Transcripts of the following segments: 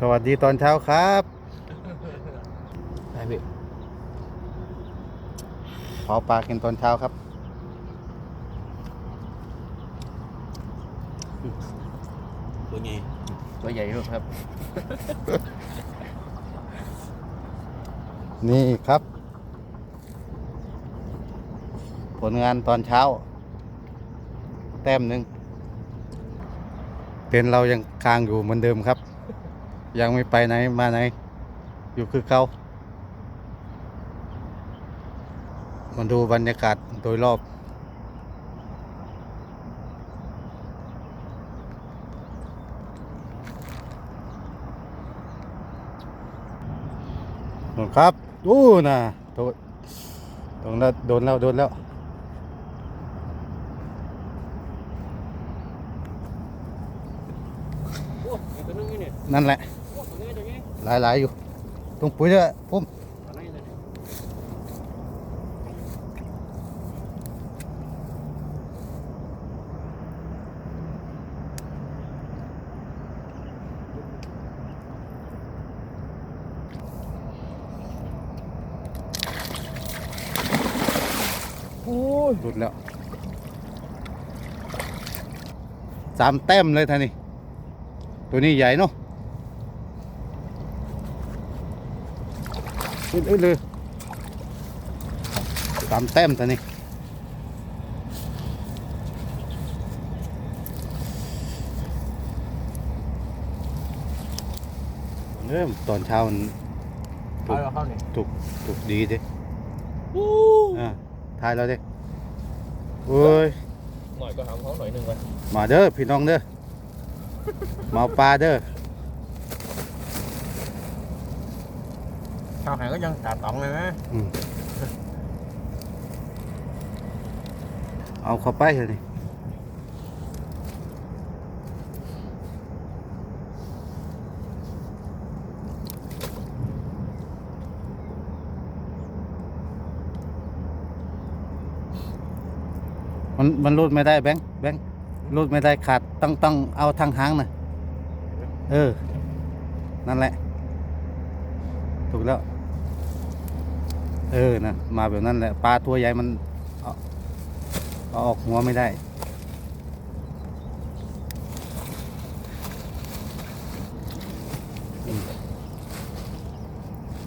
สวัสดีตอนเช้าครับได้พี่เผาปลากินตอนเช้าครับ ตัวใหญ่ตัวใหญ่ครับ นี่ครับ ผลงานตอนเช้า แต้มหนึ่งเต็นท์เรายังกลางอยู่เหมือนเดิมครับ ยังไม่ไปไหนมาไหน อยู่คือเก่ามาดูบรรยากาศโดยรอบนครับอู้น่ะโดนโดนแล้วโดนแล้วโดนแล้วนั่นแหละ หลาย ๆ อยู่ตรงปุ๋ยเนี่ยพุ่มโอ้ยหลุดแล้วสามแต้มเลยท่านี่ตัวนี้ใหญ่เนาะ อึดอึดเลยสามแต้มท่านี่เริ่มตอนเช้ามันเอาเราเข้าเนี่ยถูกถูกดีดิอ่าทายแล้วดิโอ้ยหน่อยก็หาเขาหน่อยหนึ่งวันมาเด้อพี่น้องเด้อมาเอาปลาเด้อ ชาวห่งก็ยังตาตองเลยนะอืมเอาเข้าไปเถอะนี่มันมันรูดไม่ได้แบงค์แบงค์รูดไม่ได้ขาดต้องต้องเอาทางหางนะเออ นั่นแหละ ถูกแล้ว เออนะมาแบบนั้นแหละปลาตัวใหญ่มันเอาเอาออกหัวไม่ได้อืม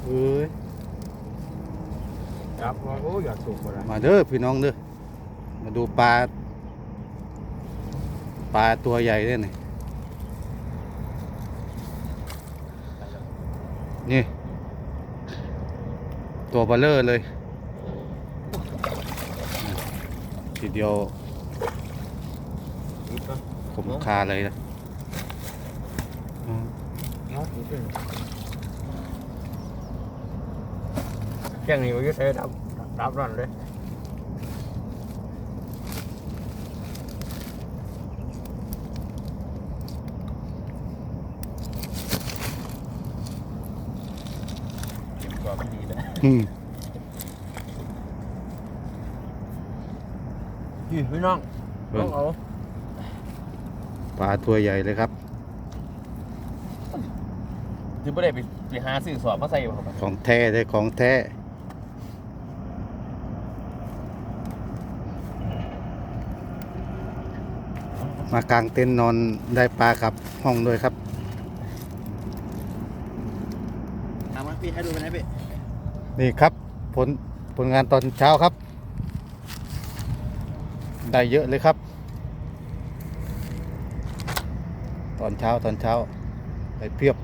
เอ้ยครับว่าโอ้อยากสูบหมดละมาเด้อพี่น้องเด้อมาดูปลาปลาตัวใหญ่เด้อนี่นี่ ตัวเบลเลอร์เลย ทีเดียวผมคาเลยนะอืมแจ้งนี่ว่าจะใช้ดับดับรันเลยกว่าไม่ดีเลย อืมยี่พี่น้องเบิ่ต้องงเอาปลาตัวใหญ่เลยครับคือไม่ได้ไปไปหาซื้อสอบมาใส่บ่ครับของแท้เลยของแท้มากางเต็นท์นอนได้ปลากับห้องด้วยครับทำมาพี่ให้ดูกันนะพี่ นี่ครับผลผลงานตอนเช้าครับ ได้เยอะเลยครับ ตอนเช้าตอนเช้าได้เพียบ